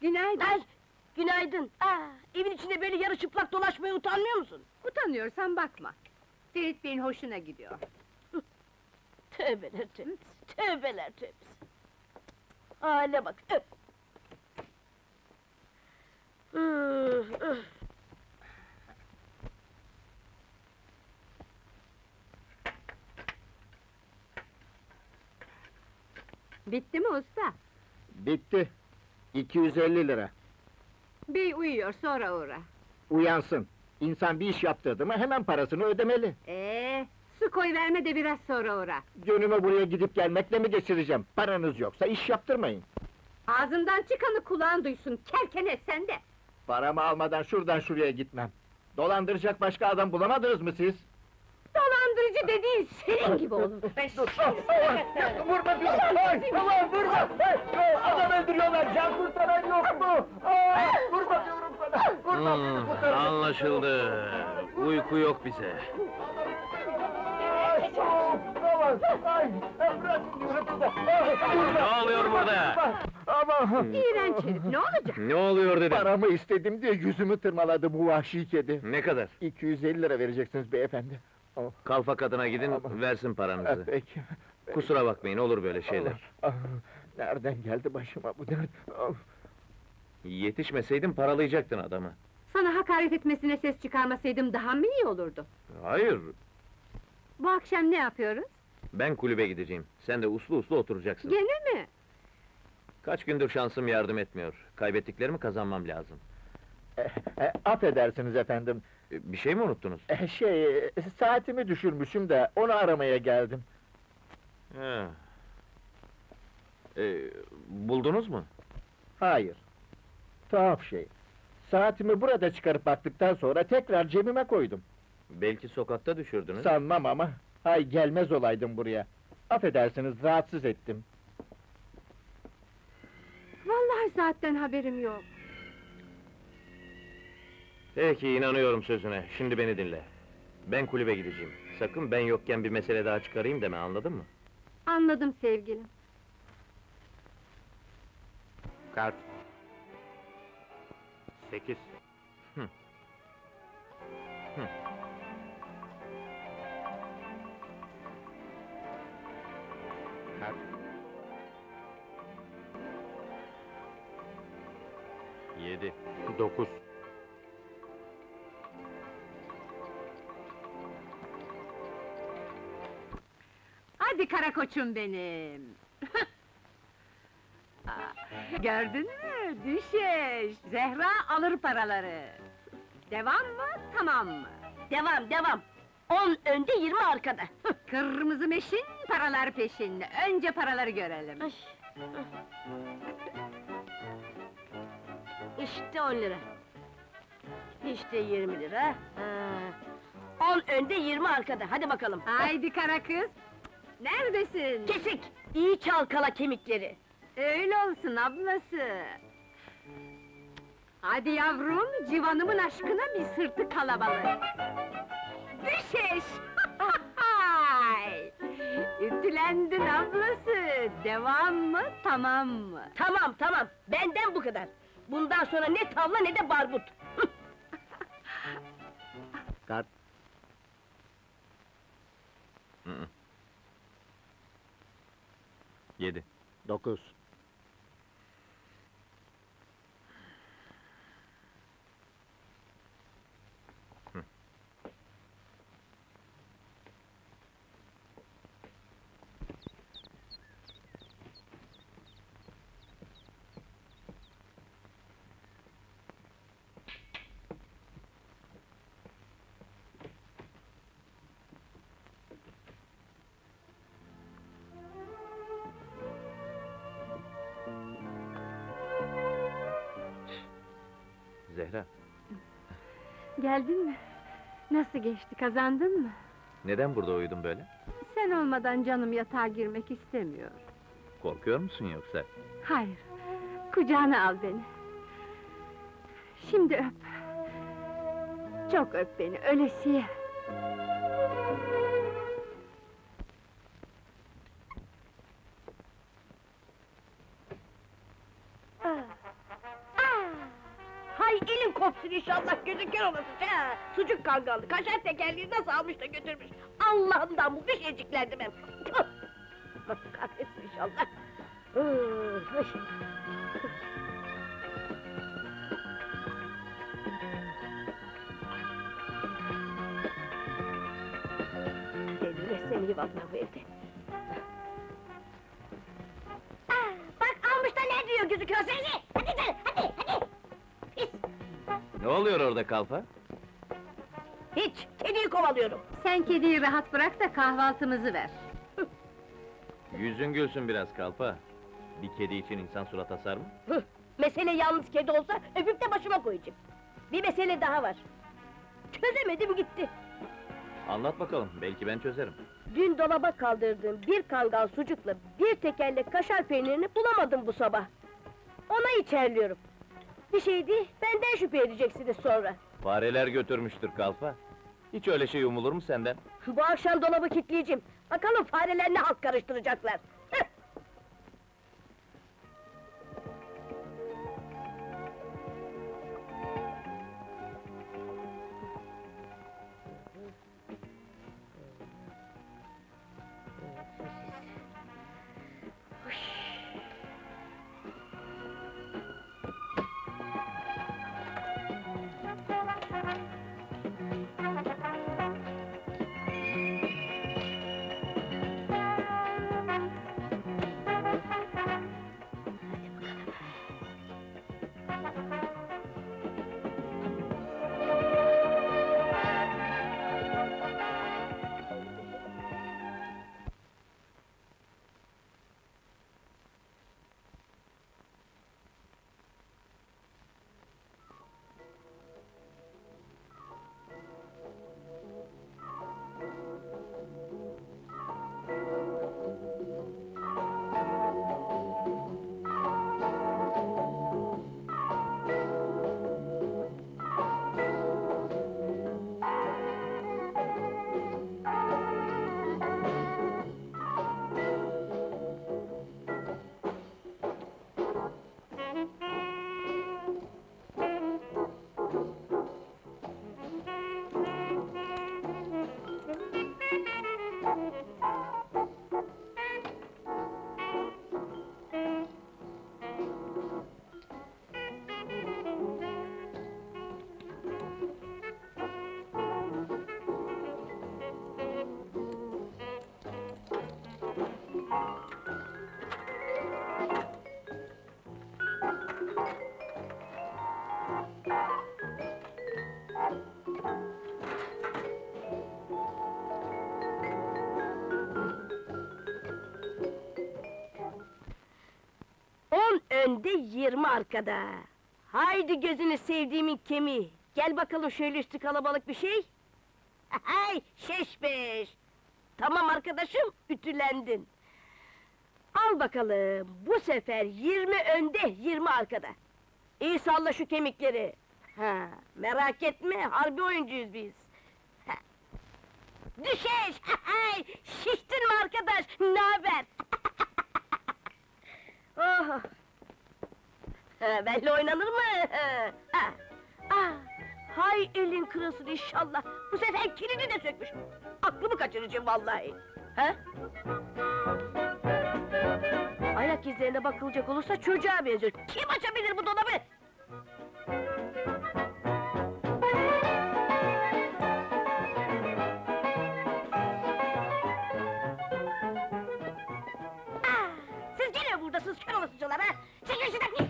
Günaydın. Ay, günaydın. Aa, evin içinde böyle yarı çıplak dolaşmaya utanmıyor musun? Utanıyorsan bakma. Ferit Bey'in hoşuna gidiyor. Tövbeler tövbesi, tövbeler tövbesi. Hale bak, öp! Bitti mi usta? Bitti. 250 lira. Bey uyuyor, sonra uğra. Uyansın. İnsan bir iş yaptırdı mı hemen parasını ödemeli. Ee, su koy verme de biraz sonra uğra. Gönlümü buraya gidip gelmekle mi geçireceğim? Paranız yoksa iş yaptırmayın. Ağzından çıkanı kulağın duysun, kerkene sen de! Paramı almadan şuradan şuraya gitmem. Dolandıracak başka adam bulamadınız mı siz? Dolandırıcı dediğin senin gibi olur. Ben Dur, oh, vurma diyorum! Ay, aman vurma! Ay, adam öldürüyorlar, can kurtaran yok mu? Ay, vurma diyorum sana! Vurma, Hmm, kurtarın! anlaşıldı. Uyku yok bize. Ay, aman, ay, ay, bırakın diyorum burada! Ay, vurma, Ne oluyor burada? Aman! İğrenç herif, ne olacak? Ne oluyor dedim. Paramı istedim diye yüzümü tırmaladı bu vahşi kedi. Ne kadar? 250 lira vereceksiniz beyefendi. Kalfa kadına gidin, Aman. versin paranızı. peki. Kusura bakmayın, olur böyle şeyler. Nereden geldi başıma bu dert? Ah, Yetişmeseydin paralayacaktın adamı. Sana hakaret etmesine ses çıkarmasaydım daha mı iyi olurdu? Hayır, Bu akşam ne yapıyoruz? ben kulübe gideceğim. Sen de uslu uslu oturacaksın. Gene mi? Kaç gündür şansım yardım etmiyor. Kaybettiklerimi kazanmam lazım. eh, eh, affedersiniz efendim. Bir şey mi unuttunuz? Eh, şey, saatimi düşürmüşüm de onu aramaya geldim. He. E, buldunuz mu? Hayır. Tuhaf şey. Saatimi burada çıkarıp baktıktan sonra tekrar cebime koydum. Belki sokakta düşürdünüz. Sanmam ama. Hay gelmez olaydım buraya. Affedersiniz rahatsız ettim. Vallahi zaten haberim yok. Peki, inanıyorum sözüne. Şimdi beni dinle. Ben kulübe gideceğim. Sakın ben yokken bir mesele daha çıkarayım deme, anladın mı? Anladım sevgilim. Kart. Sekiz. Hı. Hı. Kart. Yedi. Dokuz. Hadi kara koçum benim. Aa, Gördün mü? Düşeş. Zehra alır paraları. Devam mı? Tamam mı? Devam, devam! On önde, yirmi arkada. Kırmızı meşin, paralar peşinde. Önce paraları görelim. Ay, İşte on lira. İşte yirmi lira. Ha. On önde, yirmi arkada. Hadi bakalım. Haydi kara kız. Neredesin? Kesik! İyi çalkala kemikleri. Öyle olsun ablası. Hadi yavrum, civanımın aşkına bir sırtı kalabalık. Düşeş! Hay! Ütülendin ablası. Devam mı, tamam mı? Tamam, tamam. Benden bu kadar. Bundan sonra ne tavla ne de barbut. Kart. Yedi. Dokuz. Zehra, Geldin mi? Nasıl geçti, kazandın mı? neden burada uyudun böyle? Sen olmadan canım yatağa girmek istemiyor. Korkuyor musun yoksa? Hayır, kucağına al beni. Şimdi öp. Çok öp beni, ölesiye. Versin inşallah gözü kör olasın ha. Sucuk kangallı, kaşar tekerleği nasıl almış da götürmüş. Allah'ından bu bir şeyciklerdi ben. Tüh! Kahretsin inşallah. Iı, ay. Deliresen iyi vallahi bu evde. Aa, bak almış da ne diyor gözü kör seni? Hadi gel! Ne oluyor orada kalfa? Hiç, kediyi kovalıyorum. Sen kediyi rahat bırak da kahvaltımızı ver. Yüzün gülsün biraz kalfa. Bir kedi için insan surat asar mı? Hıh, mesele yalnız kedi olsa öpüp de başıma koyacağım. Bir mesele daha var. Çözemedim gitti. Anlat bakalım, belki ben çözerim. Dün dolaba kaldırdığım bir kangal sucukla bir tekerlek kaşar peynirini bulamadım bu sabah. Ona içerliyorum. Bir şey değil, benden şüphe edeceksiniz sonra. Fareler götürmüştür kalfa. Hiç öyle şey umulur mu senden? Bu akşam dolabı kilitleyeceğim. Bakalım fareler ne halt karıştıracaklar. On önde, yirmi arkada. Haydi gözünü sevdiğimin kemiği. Gel bakalım şöyle üstü kalabalık bir şey. Hay, şeş beş. Tamam arkadaşım, ütülendin. Al bakalım, bu sefer yirmi önde, yirmi arkada. İyi salla şu kemikleri. Ha, merak etme, harbi oyuncuyuz biz. Düşeş! Hay, şiştin mi arkadaş? Ne haber? Oh! Benle oynanır mı? Ah, hay elin kırılsın inşallah. Bu sefer kilidi de sökmüş. Aklımı kaçıracağım vallahi. Ha? Ayak izlerine bakılacak olursa çocuğa benziyor. Kim açabilir bu dolabı? Ah, siz gene buradasınız kör olasıcalar ha! Çekil şuradan pis!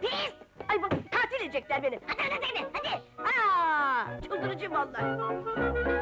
Pis! Ay bak katil edecekler beni! Hadi hadi hadi hadi! Aa, çıldırıcı vallahi!